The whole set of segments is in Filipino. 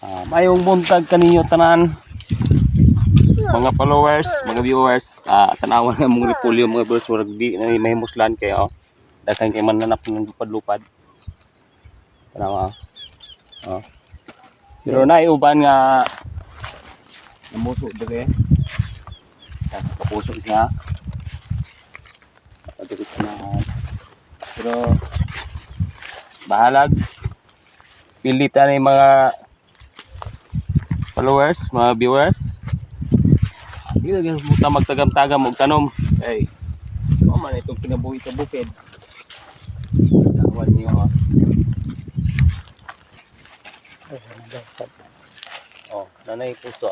Ah, mayong buntag kaninyo tanan. Mga followers, mga viewers, ah tanawan nga mong repolyo mga viewers murag di na mahimuslan kayo. Oh. Daghan kay mananap ng lupad-lupad. Tanawa. Oh. Pero na uban nga namuso dire. Kapuso siya. Nakadikit na. Pero bahalag pilitan ng mga followers, mga viewers. Hindi na ganun puta magtagam-tagam og tanom. Ay, ano man itong kinabuhi sa bukid. Tawan niyo ha. Oh, nanay puso.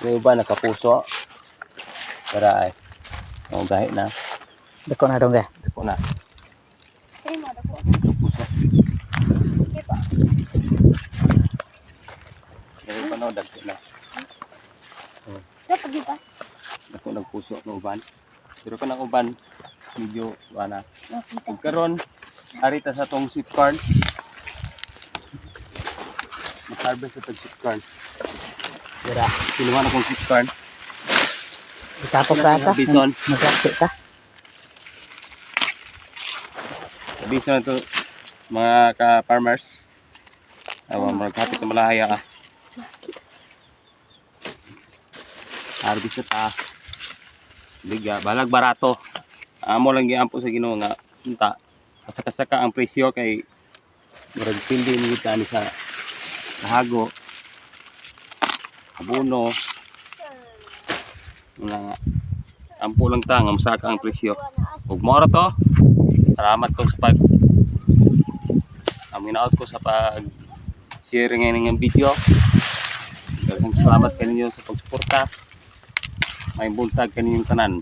May iba nakapuso. Para ay. Oh, gahi na. Dako na dong ga. Ako na. Ay, mo dako. Puso. Okay pa. Dahil pa na, dagko na. Dapat di ba? Ako nagpuso ng uban. Pero ka ng uban, medyo wala. Nakita. Ug karon arita sa tong sweet corn. Mag-harvest sa tong sweet corn. Dira, kinuha na kong sweet corn. Itapok ka ka. Bison. Magkakti ka. Bison na to mga ka-farmers. Awa, magkapit na malahaya ah. Harvest ta. Liga, balag barato. Amo lang giampo sa Ginoo nga unta. Kasaka-saka ang presyo kay murag pindi ni kita ni sa kahago. Abono. Nga ampo lang ta nga masaka ang presyo. Ug mora to. Salamat ko sa pag Amin out ko sa pag share ngayon ng video. Daghang salamat kaninyo sa pagsuporta. May buntag kaninyong tanan.